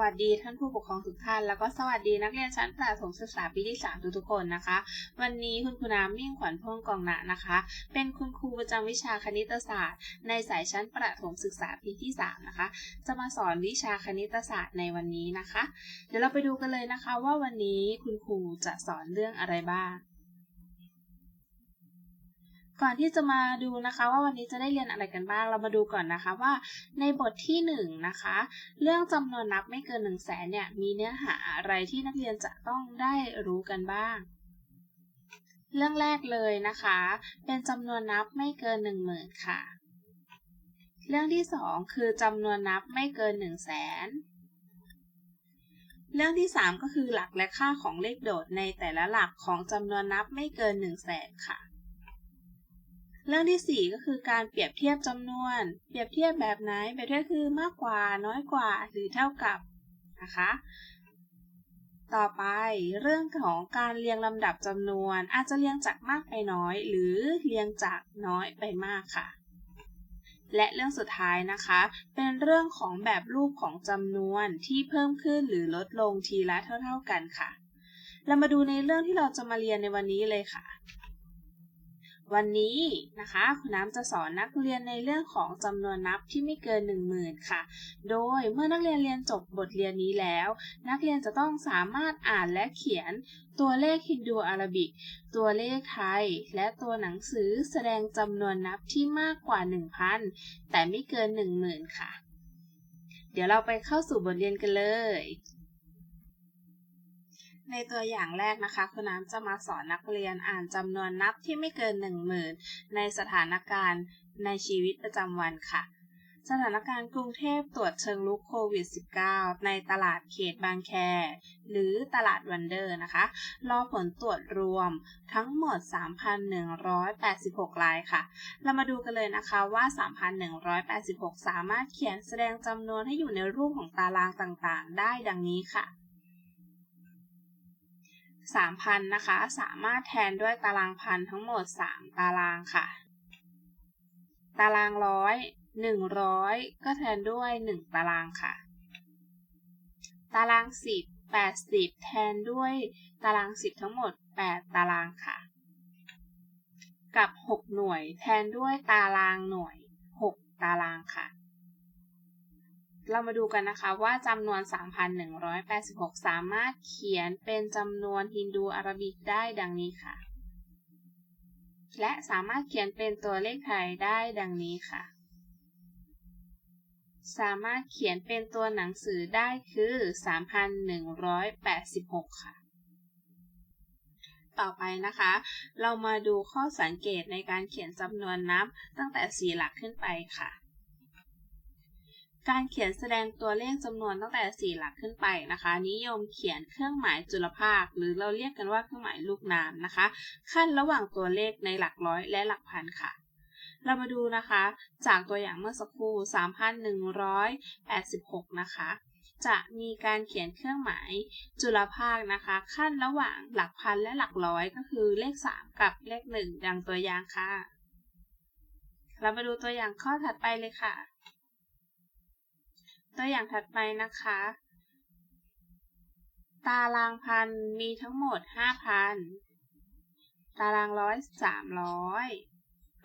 วัสดีท่านผู้ปกครองทุกท่าน แล้วก็สวัสดีนักเรียนชั้นประถมศึกษาปีที่ 3 ทุกๆคนนะคะ วันนี้คุณครูน้ำมิ่งขวัญพ่วงกองหนะนะคะ เป็นคุณครูประจำวิชาคณิตศาสตร์ ในสายชั้นประถมศึกษาปีที่ 3 นะคะ จะมาสอนวิชาคณิตศาสตร์ในวันนี้นะคะ เดี๋ยวเราไปดูกันเลยนะคะว่าวันนี้คุณครูจะสอนเรื่องอะไรบ้าง ก่อนที่จะมาดูนะคะว่าวันนี้จะได้เรียนอะไรกันบ้าง เรามาดูก่อนนะคะว่าในบทที่1นนะคะ เรื่องจำนวนนับไม่เกิน1นึ่งแสนเนี่ยมีเนื้อหาอะไรที่นักเรียนจะต้องได้รู้กันบ้าง เรื่องแรกเลยนะคะ เป็นจำนวนนับไม่เกิน1 0,000ค่ะ เรื่องที่ 2 คือจำนวนนับไม่เกิน1 0 0 0 0แสนเรื่องที่ 3 ก็คือหลักและค่าของเลขโดดในแต่ละหลักของจำนวนนับไม่เกิน1 0 0 0 0แสนค่ะ เรื่องที่ 4 ก็คือการเปรียบเทียบจำนวน เปรียบเทียบแบบไหนเปรียบเทียบคือมากกว่าน้อยกว่าหรือเท่ากับนะคะ ต่อไปเรื่องของการเรียงลำดับจำนวน อาจจะเรียงจากมากไปน้อย หรือเรียงจากน้อยไปมากค่ะ และเรื่องสุดท้ายนะคะ เป็นเรื่องของแบบรูปของจำนวนที่เพิ่มขึ้นหรือลดลงทีละเท่า ๆกันค่ะ เรามาดูในเรื่องที่เราจะมาเรียนในวันนี้เลยค่ะ วันนี้นะคะคุณน้ำจะสอนนักเรียนในเรื่องของจำนวนนับที่ไม่เกิน 1 0,000 ค่ะ โดยเมื่อนักเรียนเรียนจบบทเรียนนี้แล้ว นักเรียนจะต้องสามารถอ่านและเขียนตัวเลขฮินดูอาราบิก ตัวเลขไทย และตัวหนังสือแสดงจำนวนนับที่มากกว่า 1,000 แต่ไม่เกิน 10,000 ค่ะ เดี๋ยวเราไปเข้าสู่บทเรียนกันเลย ในตัวอย่างแรกนะคะคุณน้ำจะมาสอนนักเรียนอ่านจำนวนนับที่ไม่เกิน 1 0,000 ในสถานการณ์ในชีวิตประจำวันค่ะ สถานการณ์กรุงเทพตรวจเชิงลุกโควิด -19 ในตลาดเขตบางแค หรือตลาดวันเดอร์นะคะ รอผลตรวจรวมทั้งหมด 3,186 รายค่ะ เรามาดูกันเลยนะคะว่า 3,186 สามารถเขียนแสดงจำนวนให้อยู่ในรูปของตารางต่างๆ ได้ดังนี้ค่ะ 3,000นะคะ สามารถแทนด้วยตารางพันทั้งหมด 3 ตารางค่ะ ตารางร้อย100 ก็แทนด้วย 1 ตารางค่ะ ตาราง 10 80 แทนด้วยตาราง 10 ทั้งหมด 8 ตารางค่ะ กับ 6 หน่วยแทนด้วยตารางหน่วย 6 ตารางค่ะ เรามาดูกันนะคะว่าจำนวน 3,186 สามารถเขียนเป็นจำนวนฮินดูอาราบิกได้ดังนี้ค่ะ และสามารถเขียนเป็นตัวเลขไทยได้ดังนี้ค่ะ สามารถเขียนเป็นตัวหนังสือได้คือ 3,186 ค่ะ ต่อไปนะคะ เรามาดูข้อสังเกตในการเขียนจำนวนนับตั้งแต่ 4 หลักขึ้นไปค่ะ การเขียนแสดงตัวเลขจำนวนตั้งแต่ 4 หลักขึ้นไปนะคะ นิยมเขียนเครื่องหมายจุลภาค หรือเราเรียกกันว่าเครื่องหมายลูกน้ำนะคะ ขั้นระหว่างตัวเลขในหลักร้อยและหลักพันค่ะ เรามาดูนะคะ จากตัวอย่างเมื่อสักครู่ 3,186 นะคะ จะมีการเขียนเครื่องหมายจุลภาคนะคะ ขั้นระหว่างหลักพันและหลักร้อยก็คือเลข 3 กับเลข 1 ดังตัวอย่างค่ะ เรามาดูตัวอย่างข้อถัดไปเลยค่ะ ตัวอย่างถัดไปนะคะ ตารางพันมีทั้งหมด 5,000 ตารางร้อยสามร้อย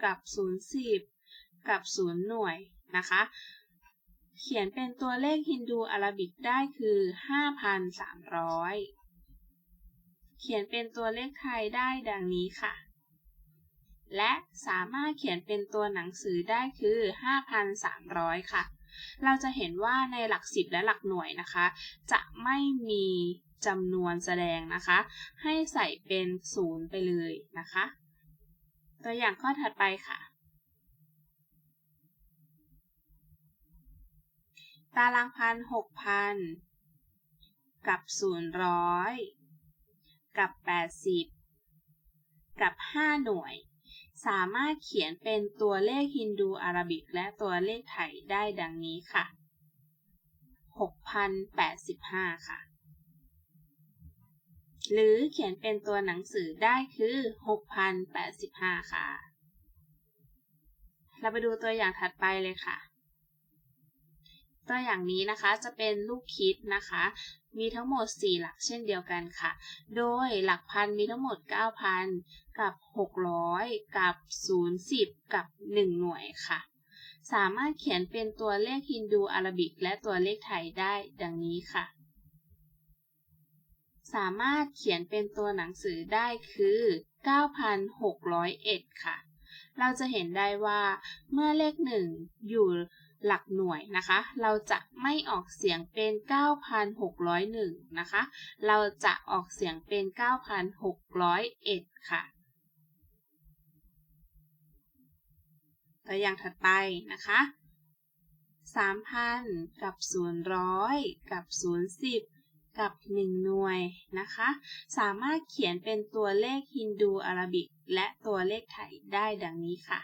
กับศูนย์สิบกับศูนย์หน่วยนะคะ เขียนเป็นตัวเลขฮินดูอาราบิกได้คือ 5,300 เขียนเป็นตัวเลขไทยได้ดังนี้ค่ะและสามารถเขียนเป็นตัวหนังสือได้คือ 5,300 ค่ะ เราจะเห็นว่าในหลักสิบและหลักหน่วยนะคะ จะไม่มีจำนวนแสดงนะคะ ให้ใส่เป็นศูนย์ไปเลยนะคะ ตัวอย่างข้อถัดไปค่ะ ตารางพันหกพันกับศูนย์ร้อยกับแปดสิบกับห้าหน่วย สามารถเขียนเป็นตัวเลขฮินดูอาราบิก และตัวเลขไทยได้ดังนี้ค่ะ 6,085 ค่ะ หรือเขียนเป็นตัวหนังสือได้คือ 6,085 ค่ะ เราไปดูตัวอย่างถัดไปเลยค่ะ ตัวอย่างนี้นะคะจะเป็นลูกคิดนะคะ มีทั้งหมด 4 หลักเช่นเดียวกันค่ะ โดยหลักพันมีทั้งหมด 9,000 กับ 600 กับ 010 กับ 1 หน่วยค่ะ สามารถเขียนเป็นตัวเลขฮินดูอาราบิก และตัวเลขไทยได้ดังนี้ค่ะ สามารถเขียนเป็นตัวหนังสือได้คือ 9,601 ค่ะ เราจะเห็นได้ว่าเมื่อเลข 1 อยู่ หลักหน่วยนะคะ เราจะไม่ออกเสียงเป็น 9,601 นะคะ เราจะออกเสียงเป็น 9,601 ค่ะ ตัวอย่างถัดไปนะคะ 3,000 กับ000 กับ 010กับ 1 หน่วยนะคะ สามารถเขียนเป็นตัวเลขฮินดูอาราบิก และตัวเลขไทยได้ดังนี้ค่ะ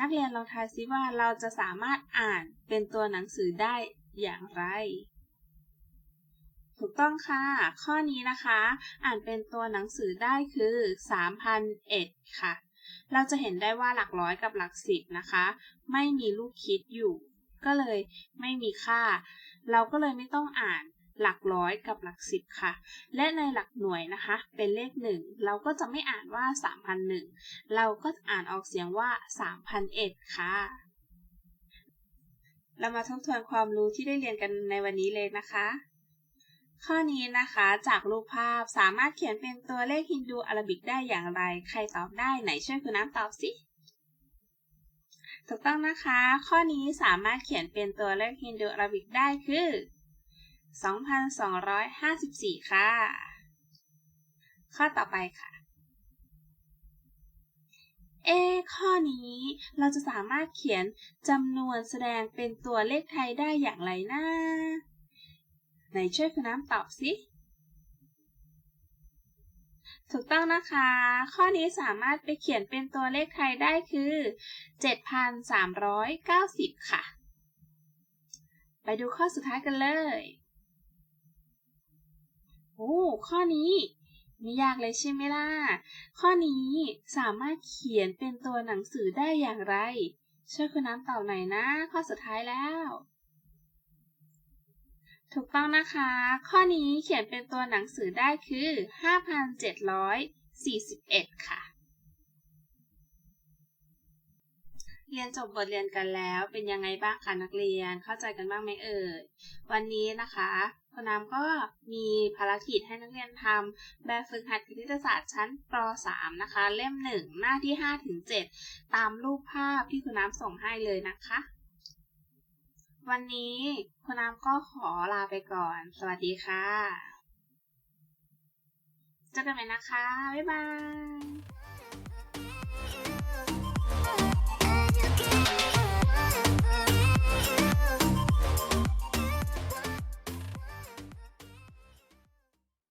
นักเรียนลองทายซิว่าเราจะสามารถอ่านเป็นตัวหนังสือได้อย่างไร ถูกต้องค่ะ ข้อนี้นะคะ อ่านเป็นตัวหนังสือได้คือ3,001ค่ะ เราจะเห็นได้ว่าหลักร้อยกับหลักสิบนะคะ ไม่มีลูกคิดอยู่ ก็เลยไม่มีค่า เราก็เลยไม่ต้องอ่าน หลักร้อยกับหลักสิบค่ะ และในหลักหน่วยนะคะ เป็นเลขหนึ่งเราก็จะไม่อ่านว่า 3,001 เราก็อ่านออกเสียงว่า 3,001 ค่ะ เรามาทบทวนความรู้ที่ได้เรียนกันในวันนี้เลยนะคะ ข้อนี้นะคะจากรูปภาพสามารถเขียนเป็นตัวเลขฮินดูอาราบิกได้อย่างไร ใครตอบได้ไหนช่วยคุณน้ำตอบสิถูกต้องนะคะ ข้อนี้สามารถเขียนเป็นตัวเลขฮินดูอาราบิกได้คือ 2,254 ค่ะ ข้อต่อไปค่ะ เอ ข้อนี้เราจะสามารถเขียนจำนวนแสดงเป็นตัวเลขไทยได้อย่างไรนะไหนช่วยคุณน้ำตอบสิถูกต้องนะคะ ข้อนี้สามารถไปเขียนเป็นตัวเลขไทยได้คือ 7,390 ค่ะ ไปดูข้อสุดท้ายกันเลย โอ้ข้อนี้ไม่ยากเลยใช่ไหมล่ะ ข้อนี้สามารถเขียนเป็นตัวหนังสือได้อย่างไร ช่วยคุณน้ำตอบหน่อยนะ ข้อสุดท้ายแล้ว ถูกต้องนะคะ ข้อนี้เขียนเป็นตัวหนังสือได้คือ 5,741 ค่ะ เรียนจบบทเรียนกันแล้วเป็นยังไงบ้างคะนักเรียนเข้าใจกันบ้างไหมเอ่ย วันนี้นะคะ คุณน้ำก็มีภารกิจให้นักเรียนทำแบบฝึกหัดคณิตศาสตร์ชั้นป .3 นะคะ เล่ม 1 หน้าที่ 5-7 ตามรูปภาพที่คุณน้ำส่งให้เลยนะคะ วันนี้คุณน้ำก็ขอลาไปก่อน สวัสดีค่ะ เจอกันใหม่นะคะ บ๊ายบาย